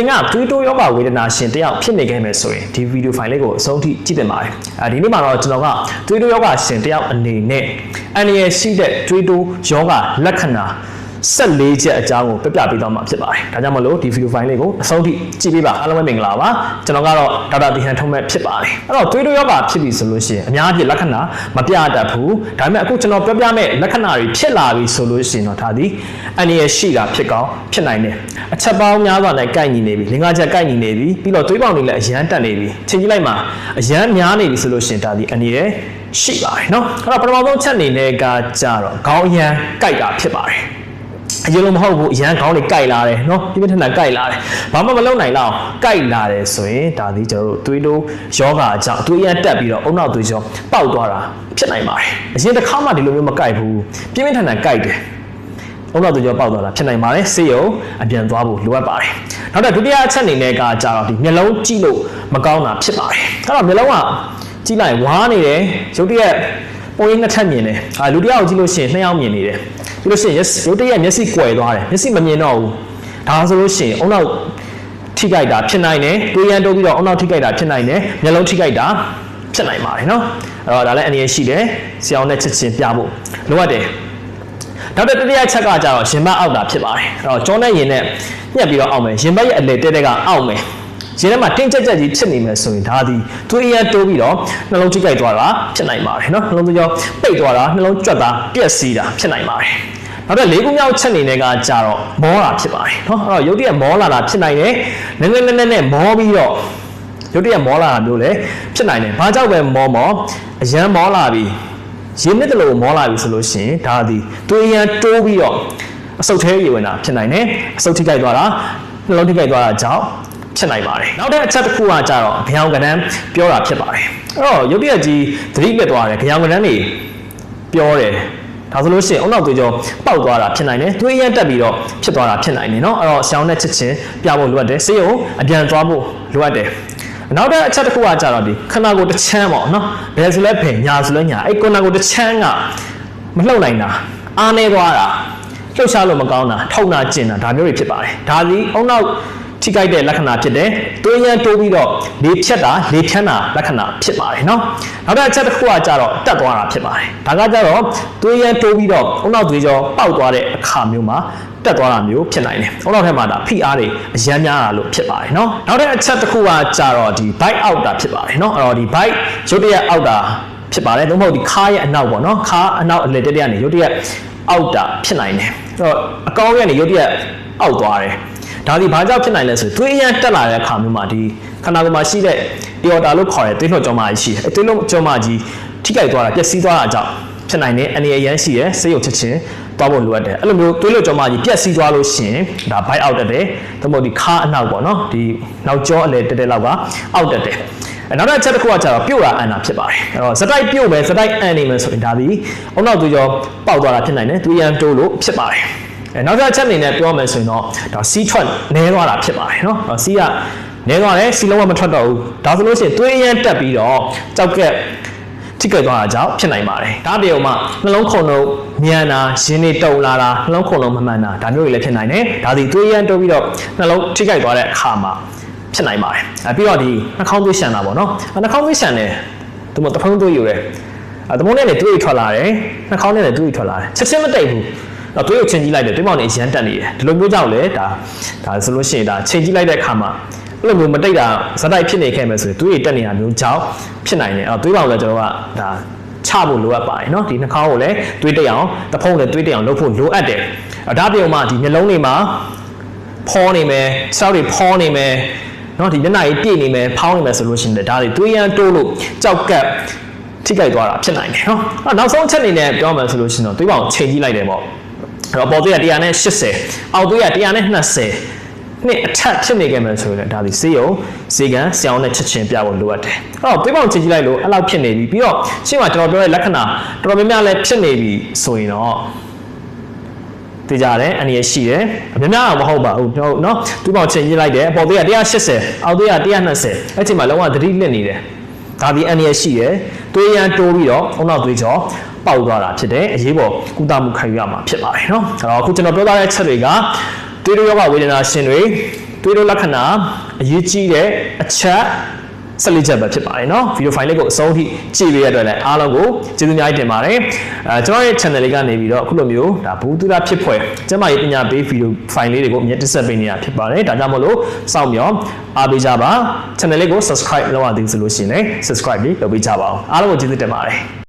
င်ကသွေးတိုးယောဂဝေဒနာရှင်တယောက်ဖြစ်နေခဲ့မယ်ဆိုရင်ဒီဗီဒီယိုဖိုင်လေးကိုအဆုံးထိကြည့်တင်ပါတယ်အဲဒီနေ့မှာတော့ကျွန်တော်ကသွေးတိုးယောဂရှင်တယောက်အနေနဲ့အန္တရာယ်ရှိတဲ့သွေးတိုးယောဂလက္ခဏာ 14ချက်အကြောင်းကိုပြပြပေးသွားမှာဖြစ်ပါတယ်။ဒါကြောင့်မလို့ဒီဗီဒီယိုဖိုင်လေးကိုအဆုံးထိကြည့်ပေးပါအားလုံးပဲမင်္ဂလာပါ။ကျွန်တော်ကတော့ဒေါက်တာဒီဟန်ထုံးမဲ့ဖြစ်ပါတယ်။အဲ့တော့သွေးတိုးယောဂါဖြစ်ပြီဆိုလို့ရှိရင်အများကြီးလက္ခဏာမပြတတ်ဘူး။ဒါပေမဲ့အခုကျွန်တော်ပြပြမဲ့လက္ခဏာတွေဖြစ်လာပြီဆိုလို့ရှိရင်တော့ဒါဒီအန္တရာယ်ရှိတာဖြစ်ကောင်းဖြစ်နိုင်တယ်။အချက်ပေါင်းများစွာနဲ့ကိုက်ညီနေပြီ။လင်္ကာချက်ကိုက်ညီနေပြီ။ပြီးတော့သွေးပေါင်တွေလည်းအရန်တက်နေပြီ။ချိန်ကြည့်လိုက်မှာအရန်များနေပြီဆိုလို့ရှိရင်ဒါဒီအန္တရာယ်ရှိပါတယ်နော်။အဲ့တော့ပထမဆုံးချက်အနေနဲ့ကကြတော့ခေါင်းအရန်ကိုက်တာဖြစ်ပါတယ်။ အရင်လိုမဟုတ်ဘူးအရန်ခေါင်းတွေကြိုက်လာတယ်နော်ပြင်းပြထန်ထန်ကြိုက်လာတယ်ဘာမှမလုပ်နိုင်တော့ကြိုက်လာတယ်ဆိုရင်ဒါသည်ကျွန်တော်တို့သွေးတိုးယောဂါအကြောင်းသွေးရတက်ပြီးတော့အုံနောက်သွေးကြောပေါက်သွားတာဖြစ်နိုင်ပါတယ်အရင်တစ်ခါမှဒီလိုမျိုးမကြိုက်ဘူးပြင်းပြထန်ထန်ကြိုက်တယ်အုံနောက်သွေးကြောပေါက်သွားတာဖြစ်နိုင်ပါတယ်ဆေးရုံအပြန်သွားဖို့လိုအပ်ပါတယ်နောက်တော့ဒုတိယအချက်အနေနဲ့ကကြာတော့ဒီမျက်လုံးကြည့်လို့မကောင်းတာဖြစ်ပါတယ်အဲ့တော့မျက်လုံးကကြည့်လိုက်ဝါးနေတယ်ရုပ်တရက်ပုံရိပ်နှစ်ထပ်မြင်တယ်အာလူတစ်ယောက်ကြည့်လို့ရှိရင်နှစ်ယောက်မြင်နေတယ် ကြည့်လို့ရှိရင်ရုပ်တရက်မျက်စိကွယ်သွားတယ်မျက်စိမမြင်တော့ဘူးဒါဆိုလို့ရှိရင်အုံနောက်ထိကြိုက်တာဖြစ်နိုင်တယ်တွေးရန်တိုးပြီးတော့အုံနောက်ထိကြိုက်တာဖြစ်နိုင်တယ်မျက်လုံးထိကြိုက်တာဖြစ်နိုင်ပါတယ်နော်အဲ့တော့ဒါလည်းအနေရရှိတယ်ဆရာအောင်နဲ့ချက်ချင်းပြဖို့လိုအပ်တယ်နောက်တစ်တတိယချက်ကကြတော့ရင်ဘတ်အောက်တာဖြစ်ပါတယ်အဲ့တော့ကြောနဲ့ရင်နဲ့ညှက်ပြီးတော့အောက်မယ်ရင်ဘတ်ရဲ့အလေတဲတဲကအောက်မယ် ရင်ထဲမှာတင်းကြပ်ကြပ်ကြီးဖြစ်နေမယ်ဆိုရင်ဒါသည်သွေးရတိုးပြီးတော့နှလုံးထိကြိုက်သွားတာဖြစ်နိုင်ပါတယ်နော်နှလုံးသွေးကြောပိတ်သွားတာနှလုံးကြွက်တာပြက်စီးတာဖြစ်နိုင်ပါတယ်နောက်တဲ့လေးခုမြောက်ချက်အနေနဲ့ကကြတော့မောတာဖြစ်ပါတယ်နော်အဲ့တော့ရုပ်တရက်မောလာတာဖြစ်နိုင်တယ်နည်းနည်းနည်းနည်းနဲ့မောပြီးတော့ရုပ်တရက်မောလာတာမျိုးလည်းဖြစ်နိုင်တယ်ဘာကြောင့်ပဲမောမောအရန်မောလာပြီးရင်းနှစ်တလို့မောလာပြီဆိုလို့ရှိရင်ဒါသည်သွေးရန်တိုးပြီးတော့အဆုတ်သေးရေဝင်တာဖြစ်နိုင်တယ်အဆုတ်ထိကြိုက်သွားတာနှလုံးထိကြိုက်သွားတာကြောင့် ဖြစ်နိုင်ပါတယ်နောက်တဲ့အချက်တစ်ခုကကြတော့ခေါင်းကဏ္ဍပြောတာဖြစ်ပါတယ်အဲ့တော့ရုပ်တရက်ကြီးသတိလစ်သွားတယ်ခေါင်းကဏ္ဍတွေပြောတယ်ဒါဆိုလို့ရှိရင်အုံနောက်သွေးကြောပေါက်သွားတာဖြစ်နိုင်တယ်သွေးရတက်ပြီးတော့ဖြစ်သွားတာဖြစ်နိုင်တယ်เนาะအဲ့တော့ဆောင်းနဲ့ချစ်ချင်းပြဖို့လိုအပ်တယ်ဆေးရုံအပြန်သွားဖို့လိုအပ်တယ်နောက်တဲ့အချက်တစ်ခုကကြတော့ဒီခန္ဓာကိုယ်တစ်ချမ်းပေါ့နော်ဘယ်ဆိုလဲဖင်ညာဆိုလဲညာအဲ့ခန္ဓာကိုယ်တစ်ချမ်းကမလှုပ်နိုင်တာအားနေသွားတာလှုပ်ရှားလို့မကောင်းတာထောက်နာကျင်တာဒါမျိုးတွေဖြစ်ပါတယ်ဒါစီအုံနောက် ထိကြိုက်တဲ့လက္ခဏာဖြစ်တယ်။သွေးရမ်းတိုးပြီးတော့လေဖြတ်တာလေဖြန်းတာလက္ခဏာဖြစ်ပါတယ်နော်။နောက်တစ်ချက်တစ်ခုကကြတော့တက်သွားတာဖြစ်ပါတယ်။ဒါကကြတော့သွေးရမ်းတိုးပြီးတော့အုံနောက်သွေးကြောပေါက်သွားတဲ့အခါမျိုးမှာတက်သွားတာမျိုးဖြစ်နိုင်တယ်။အုံနောက်ထဲမှာဒါဖိအားတွေအရမ်းများတာလို့ဖြစ်ပါတယ်နော်။နောက်တဲ့အချက်တစ်ခုကကြတော့ဒီ bite out တာဖြစ်ပါတယ်နော်။အဲ့တော့ဒီ bite ရုပ်တရက်အောက်တာဖြစ်ပါတယ်။သို့မဟုတ်ဒီခါးရဲ့အနောက်ပေါ့နော်။ခါးအနောက်အလယ်တက်တက်ကနေရုပ်တရက်အောက်တာဖြစ်နိုင်တယ်။အဲ့တော့အကောင်းရဲ့နေရုပ်တရက်အောက်သွားတယ်။ ဒါဒီဘာကြောင့်ဖြစ်နိုင်လဲဆိုသွေးရမ်းတက်လာတဲ့အခါမျိုးမှာဒီခန္ဓာကိုယ်မှာရှိတဲ့ aorta လို့ခေါ်တဲ့သွေးလွှတ်ကြောမကြီးရှိတယ်။အဲသွေးလွှတ်ကြောမကြီးထိခိုက်သွားတာပျက်စီးသွားတာကြောင့်ဖြစ်နိုင်တယ်အနေအရန်ရှိတယ်ဆေးရုံချက်ချင်းသွားဖို့လိုအပ်တယ်။အဲ့လိုမျိုးသွေးလွှတ်ကြောမကြီးပျက်စီးသွားလို့ရှိရင်ဒါ bite out တက်တယ်။သို့မဟုတ်ဒီခါအနောက်ပေါ့နော်။ဒီနောက်ကြောအလယ်တက်တက်လောက်ကအောက်တက်တယ်။အဲနောက်တစ်ချက်တစ်ခုကကျတော့ပြုတ်တာအန်တာဖြစ်ပါတယ်။အဲ့တော့စတိုက်ပြုတ်ပဲစတိုက်အန်နေမယ်ဆိုရင်ဒါဒီအုံနောက်သွေးကြောပေါက်သွားတာဖြစ်နိုင်တယ်။သွေးရန်တိုးလို့ဖြစ်ပါတယ်။ အဲနောက်တစ်ချက်အနေနဲ့ပြောမယ်ဆိုရင်တော့ဒါစီးထွက်နဲသွားတာဖြစ်ပါတယ်နော်။စီးကနဲသွားတယ်စီလုံးဝမထွက်တော့ဘူး။ဒါဆိုလို့ရှိရင်သွေးရမ်းတက်ပြီးတော့ကြောက်ကက်ထိကြိုက်သွားတာကြောင့်ဖြစ်နိုင်ပါတယ်။ဒါတည်းအောင်မှနှလုံးခုန်လုံးမြန်တာရင်းနေတုံလာတာနှလုံးခုန်လုံးမမှန်တာဒါမျိုးတွေလည်းဖြစ်နိုင်တယ်။ဒါဒီသွေးရမ်းတိုးပြီးတော့နှလုံးထိကြိုက်သွားတဲ့အခါမှာဖြစ်နိုင်ပါတယ်။အဲပြီးတော့ဒီနှာခေါင်းသွေးရှံတာပေါ့နော်။နှာခေါင်းသွေးရှံတယ်ဒီမှာတဖုံးသွေးယူတယ်။အဲတမုံနဲ့လည်းသွေးထွက်လာတယ်။နှာခေါင်းနဲ့လည်းသွေးထွက်လာတယ်။ချက်ချင်းမတိတ်ဘူး။ တော့သွေးကိုချိန်ကြည့်လိုက်တယ်သွေးပေါင်တွေအရန်တက်နေတယ်ဒီလိုမျိုးကြောင့်လေဒါဒါဆိုလို့ရှိရင်ဒါချိန်ကြည့်လိုက်တဲ့အခါမှာအဲ့လိုမျိုးမတိတ်တာဇက်တိုက်ဖြစ်နေခဲ့မယ်ဆိုရင်သွေးတွေတက်နေတာမျိုးကြောင့်ဖြစ်နိုင်တယ်အဲ့တော့သွေးပေါင်လည်းကျွန်တော်ကဒါချဖို့လိုအပ်ပါတယ်เนาะဒီနှာခေါင်းကိုလည်းသွေးတက်အောင်တဖုံးလည်းသွေးတက်အောင်လုပ်ဖို့လိုအပ်တယ်အဲ့ဒါပြုံမှဒီမျက်လုံးတွေမှာဖောနေမယ်စောက်တွေဖောနေမယ်เนาะဒီမျက်နှာကြီးပြည့်နေမယ်ဖောင်းနေမယ်ဆိုလို့ရှိရင်ဒါတွေသွေးရမ်းတိုးလို့ကြောက်ကပ်ထိကြိုက်သွားတာဖြစ်နိုင်တယ်เนาะအဲ့နောက်ဆုံးအချက်အနေနဲ့ပြောမယ်ဆိုလို့ရှိရင်တော့သွေးပေါင်ချိန်ကြည့်လိုက်တယ်ပေါ့ အဲ့တော့ပေါ်သွေးက180အောက်သွေးက120နှစ်အထက်ဖြစ်နေကြမယ်ဆိုရင်ဒါဒီစေးရုံစေကံဆရာဝန်နဲ့ချက်ချင်းပြဖို့လိုအပ်တယ်။အဲ့တော့သွေးပေါင်ချိန်ကြည့်လိုက်လို့အဲ့လောက်ဖြစ်နေပြီပြီးတော့ရှင်းမှာကျွန်တော်ပြောတဲ့လက္ခဏာတော်တော်များများလည်းဖြစ်နေပြီဆိုရင်တော့သိကြတယ်အနည်းရှိတယ်အများများတော့မဟုတ်ပါဘူးကျွန်တော်နော်သွေးပေါင်ချိန်ကြည့်လိုက်တယ်အပေါ်သွေးက180အောက်သွေးက120အဲ့ချိန်မှာလုံးဝသတိလစ်နေတယ်ဒါဒီအနည်းရှိတယ် သွေးရန်တိုးပြီးတော့အုံနောက်သွေးကြောပေါက်သွားတာဖြစ်တယ်အရေးပေါ်ကုသမှုခံယူရမှာဖြစ်ပါတယ်နော်အဲ့တော့အခုကျွန်တော်ပြောထားတဲ့ချက်တွေကသွေးတိုးယောဂဝေဒနာရှင်တွေတွေးလို့လက္ခဏာအရေးကြီးတဲ့အချက် ဆက်လက်ချက်ပဲဖြစ်ပါတယ်เนาะဗီဒီယိုဖိုင်လေးကိုအဆုံးထိကြည့်ပေးရတဲ့အတွက်လည်းအားလုံးကိုကျေးဇူးအများကြီးတင်ပါတယ်အဲကျွန်တော်ရဲ့ channel လေးကနေပြီးတော့အခုလိုမျိုးဒါဘူးတူတာဖြစ်ဖွယ်ကျမရဲ့ပညာပေးဗီဒီယိုဖိုင်လေးတွေကိုအမြဲတက်ဆက်ပေးနေတာဖြစ်ပါတယ်ဒါကြောင့်မို့လို့စောင့်မျှော်အားပေးကြပါ channel လေးကို subscribe လုပ်ရသေးဆိုလို့ရှိရင်လည်း subscribe လေးလုပ်ပေးကြပါအောင်အားလုံးကိုကျေးဇူးတင်ပါတယ်